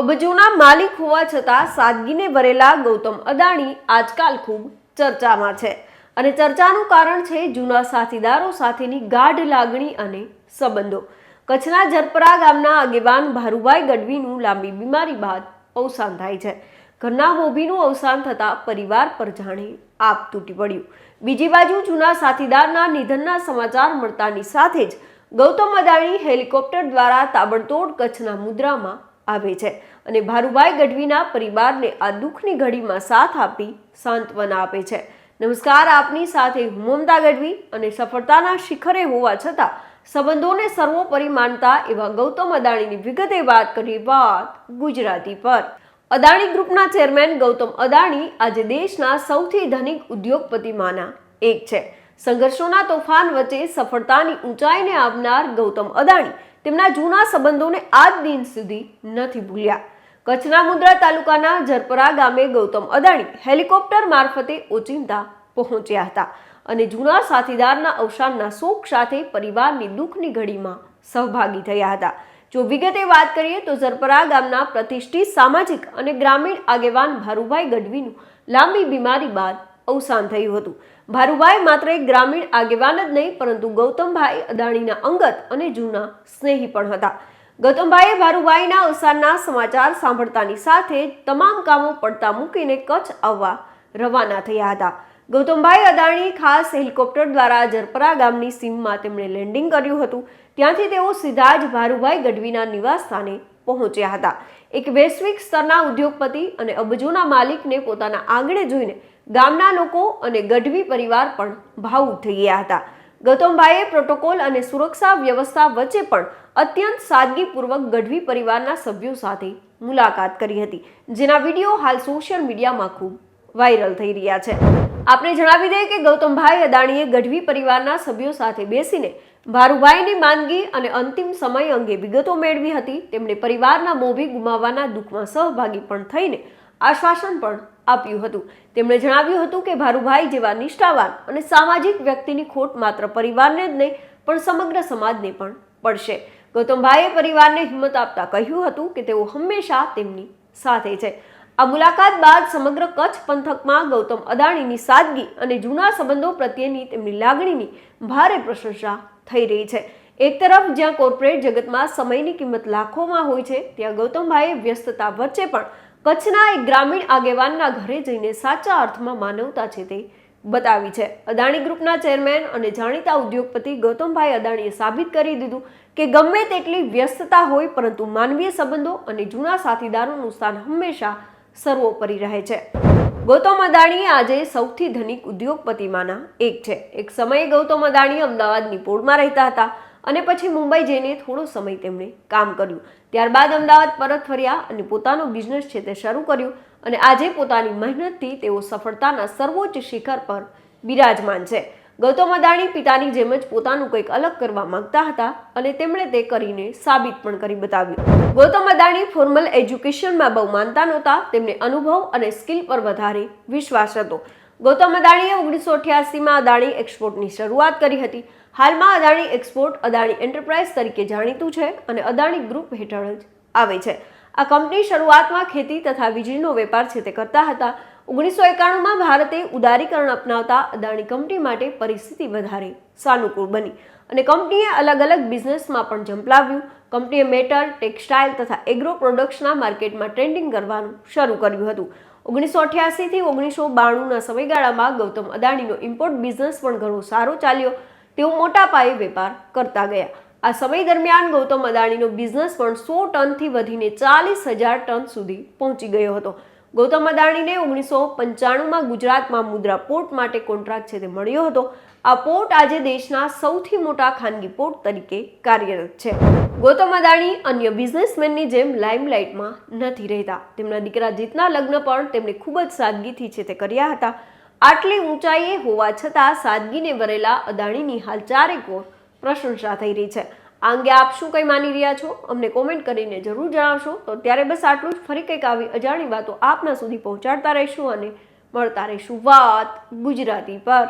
અબજોના માલિક હોવા છતાં સાદગીને ભરેલા ગૌતમ અદાણી આજકાલ ખૂબ ચર્ચામાં છે. અને ચર્ચાનું કારણ છે જૂના સાથીદારો સાથેની ગાઢ લાગણી અને સંબંધો. કચ્છના જરપરા ગામના આગેવાન ભારુભાઈ ગઢવીનું લાંબી બીમારી બાદ અવસાન થાય છે. ઘરના મોભીનું અવસાન થતાં પરિવાર પર જાણે આપ તૂટી પડ્યું. બીજી બાજુ જૂના સાથીદારના નિધનના સમાચાર મળતાની સાથે જ ગૌતમ અદાણી હેલિકોપ્ટર દ્વારા તાબડતોડ કચ્છના મુદ્રામાં આવે છે અને ભારુભાઈ ગઢવીના પરિવારને આ દુઃખની ઘડીમાં સાથ આપી સાંત્વના આપે છે. નમસ્કાર, આપની સાથે હું મમતા ગઢવી અને સફળતાના શિખરે હોવા છતાં સંબંધોને સર્વોપરી માનતા એવા ગૌતમ અદાણીની વિગતે વાત કરી વાત ગુજરાતી પર. અદાણી ગ્રુપના ચેરમેન ગૌતમ અદાણી આજે દેશના સૌથી ધનિક ઉદ્યોગપતિમાંના એક છે. સંઘર્ષોના તોફાન વચ્ચે સફળતાની ઊંચાઈને આવનાર ગૌતમ અદાણી તેમના જૂના સંબંધોને આજ દિન સુધી નથી ભૂલ્યા. કચ્છના મુદ્રા તાલુકાના જરપરા ગામે ગૌતમ અદાણી હેલિકોપ્ટર મારફતે ઓચિંતા પહોંચ્યા હતા અને જૂના સાથીદારના અવસાનના શોક સાથે પરિવારની દુઃખની ઘડીમાં સહભાગી થયા હતા. જો વિગતે વાત કરીએ તો ઝરપરા ગામના પ્રતિષ્ઠિત સામાજિક અને ગ્રામીણ આગેવાન ભારુભાઈ ગઢવીનું લાંબી બીમારી બાદ અવસાન થયું હતું. ભારુભાઈ માત્ર એક ગ્રામીણ આગેવાન જ નહીં, પરંતુ ગૌતમભાઈ અદાણીના અંગત અને જૂના સ્નેહી પણ હતા. ગૌતમભાઈએ ભારુભાઈના અવસાનના સમાચાર સાંભળતાની સાથે તમામ કામો પડતા મૂકીને કચ્છ આવવા રવાના થયા હતા. ગૌતમભાઈ અદાણી ખાસ હેલિકોપ્ટર દ્વારા જરપરા ગામની સીમમાં તેમણે લેન્ડિંગ કર્યું હતું. ત્યાંથી તેઓ સીધા જ ભારુભાઈ ગઢવીના નિવાસ સ્થાને પહોંચ્યા હતા. એક વૈશ્વિક સ્તરના ઉદ્યોગપતિ અને અબજોના માલિકને પોતાના આંગણે જોઈને ગામના લોકો અને ગઢવી પરિવાર પણ ભાવુક થઈ ગયા હતા. ગૌતમભાઈએ પ્રોટોકોલ અને સુરક્ષા વ્યવસ્થા વચ્ચે પણ અત્યંત સાદગીપૂર્વક ગઢવી પરિવારના સભ્યો સાથે મુલાકાત કરી હતી, જેના વીડિયો હાલ સોશિયલ મીડિયામાં ખૂબ વાયરલ થઈ રહ્યા છે. આપણે જણાવી દઈએ કે ગૌતમભાઈ અદાણીએ ગઢવી પરિવારના સભ્યો સાથે બેસીને ભારુભાઈની માંદગી અને અંતિમ સમય અંગે વિગતો મેળવી હતી. તેમણે પરિવારના મોભી ગુમાવવાના દુઃખમાં સહભાગી પણ થઈને આશ્વાસન પણ આપ્યું હતું. તેમણે જણાવ્યું હતું કે ભારુભાઈ જેવા નિષ્ઠાવાન અને સામાજિક વ્યક્તિની ખોટ માત્ર પરિવારને જ નહીં, પણ સમગ્ર સમાજને પણ પડશે. ગૌતમભાઈએ પરિવારને હિંમત આપતા કહ્યું હતું કે તેઓ હંમેશા તેમની સાથે છે. આ મુલાકાત બાદ સમગ્ર કચ્છ પંથકમાં ગૌતમ અદાણીની સાદગી અને જૂના સંબંધો પ્રત્યેની તેમની લાગણીની ભારે પ્રશંસા થઈ રહી છે. એક તરફ જ્યાં કોર્પોરેટ જગતમાં સમયની કિંમત લાખોમાં હોય છે, ત્યાં ગૌતમભાઈએ વ્યસ્તતા વચ્ચે પણ કચ્છના એક ગ્રામીણ આગેવાનના ઘરે જઈને સાચા અર્થમાં માનવતા છે તે બતાવી છે. અદાણી ગ્રુપના ચેરમેન અને જાણીતા ઉદ્યોગપતિ ગૌતમભાઈ અદાણીએ સાબિત કરી દીધું કે ગમે તેટલી વ્યસ્તતા હોય, પરંતુ માનવીય સંબંધો અને જૂના સાથીદારોનું સ્થાન હંમેશા સર્વોપરી રહે છે. ગૌતમ અદાણી આજે સૌથી ધનિક ઉદ્યોગપતિમાંના એક છે. એક સમયે ગૌતમ અદાણી અમદાવાદની પોળમાં રહેતા હતા અને પછી મુંબઈ જઈને થોડો સમય તેમણે કામ કર્યું. ત્યારબાદ અમદાવાદ પરત ફર્યા અને પોતાનો બિઝનેસ છે તે શરૂ કર્યું અને આજે પોતાની મહેનતથી તેઓ સફળતાના સર્વોચ્ચ શિખર પર બિરાજમાન છે. ગૌતમ અદાણી પિતાની જેમ જ પોતાનું કંઈક અલગ કરવા માંગતા હતા અને તેમણે તે કરીને સાબિત પણ કરી બતાવ્યું. ગૌતમ અદાણી ફોર્મલ એજ્યુકેશનમાં બહુ માનતા નહોતા, તેમને અનુભવ અને સ્કિલ પર વધારે વિશ્વાસ હતો. ગૌતમ અદાણીએ ઓગણીસો અઠ્યાસીમાં અદાણી એક્સપોર્ટની શરૂઆત કરી હતી. હાલમાં અદાણી એક્સપોર્ટ અદાણી એન્ટરપ્રાઇઝ તરીકે જાણીતું છે અને અદાણી ગ્રુપ હેઠળ જ આવે છે. આ કંપની શરૂઆતમાં ખેતી તથા વીજળીનો વેપાર છે તે કરતા હતા. ઓગણીસો એકાણુંમાં ભારતે ઉદારીકરણ અપનાવતા અદાણી કંપની માટે પરિસ્થિતિ વધારે સાનુકૂળ બની અને કંપનીએ અલગ અલગ બિઝનેસમાં પણ ઝંપલાવ્યું. કંપનીએ મેટલ, ટેક્સટાઇલ તથા એગ્રો પ્રોડક્ટ્સના માર્કેટમાં ટ્રેન્ડિંગ કરવાનું શરૂ કર્યું હતું. ઓગણીસો અઠ્યાસીથી ઓગણીસો બાણુંના સમયગાળામાં ગૌતમ અદાણીનો ઇમ્પોર્ટ બિઝનેસ પણ ઘણો સારો ચાલ્યો. તેઓ મોટા પાયે વેપાર કરતા ગયા. આ સમય દરમિયાન ગૌતમ અદાણીનો બિઝનેસ પણ સો ટનથી વધીને ચાલીસ હજાર ટન સુધી પહોંચી ગયો હતો. ગૌતમ અદાણીને ઓગણીસો પંચાણુંમાં ગુજરાતમાં મુદ્રા પોર્ટ માટે કોન્ટ્રાક્ટ છે તે મળ્યો હતો. આ પોર્ટ આજે દેશના સૌથી મોટા ખાનગી પોર્ટ તરીકે કાર્યરત છે. ગૌતમ અદાણી અન્ય બિઝનેસમેનની જેમ લાઇમલાઇટમાં નથી રહેતા. તેમના દીકરા જીતના લગ્ન પણ તેમણે ખૂબ જ સાદગીથી છે તે કર્યા હતા. આટલી ઊંચાઈએ હોવા છતાં સાદગીને ભરેલા અદાણીની હાલ ચારેક પ્રશંસા થઈ રહી છે. આ અંગે આપ શું કંઈ માની રહ્યા છો? અમને કોમેન્ટ કરીને જરૂર જણાવશો. તો ત્યારે બસ આટલું જ. ફરી કંઈક આવી અજાણી વાતો આપના સુધી પહોંચાડતા રહીશું અને મળતા રહીશું વાત ગુજરાતી પર.